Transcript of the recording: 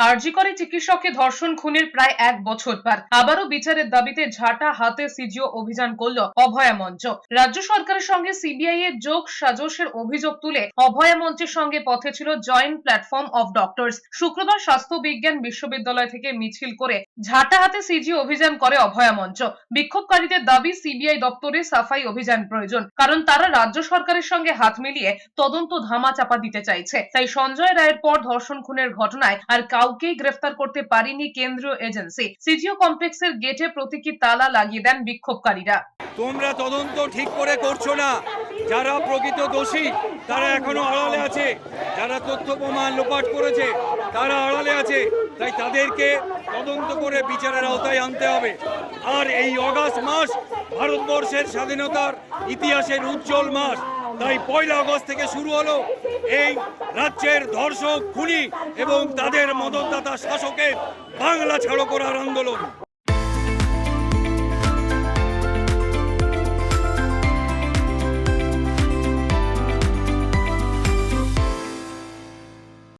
আরজি করে চিকিৎসককে ধর্ষণ খুনের প্রায় এক বছর পার আবারও বিচারের দাবিতে ঝাঁটা হাতে সিজিও অভিযান করল অভয়া মঞ্চ। রাজ্য সরকারের সঙ্গে সিবিআই এর যোগ সাজসের অভিযোগ তুলে অভয়া মঞ্চের সঙ্গে পথে ছিল জয়েন্ট প্ল্যাটফর্ম অফ ডক্টরস। শুক্রবার স্বাস্থ্য বিজ্ঞান বিশ্ববিদ্যালয় থেকে মিছিল করে ঝাঁটা হাতে সিজি অভিযান করে অভয়া মঞ্চ। বিক্ষোভকারীদের দাবি, সিবিআই দপ্তরে সাফাই অভিযান প্রয়োজন, কারণ তারা রাজ্য সরকারের সঙ্গে হাত মিলিয়ে তদন্ত ধামা চাপা দিতে চাইছে। তাই সঞ্জয় রায়ের পর ধর্ষণ খুনের ঘটনায় আর কাউকেই গ্রেফতার করতে পারেনি কেন্দ্রীয় এজেন্সি। সিজিও কমপ্লেক্সের গেটে প্রতীকী তালা লাগিয়ে দেন বিক্ষোভকারীরা। তোমরা তদন্ত ঠিক করে করছ না। যারা প্রকৃত দোষী, তারা এখনও আড়ালে আছে। যারা তথ্য প্রমাণ লোপাট করেছে, তারা আড়ালে আছে। তাই তাদেরকে তদন্ত করে বিচারের আওতায় আনতে হবে। আর এই অগাস্ট মাস ভারতবর্ষের স্বাধীনতার ইতিহাসের উজ্জ্বল মাস। তাই পয়লা আগস্ট থেকে শুরু হলো এই রাজ্যের ধর্ষক, খুনি এবং তাদের মদতদাতা শাসকের বাংলা ছাড়ো করার আন্দোলন।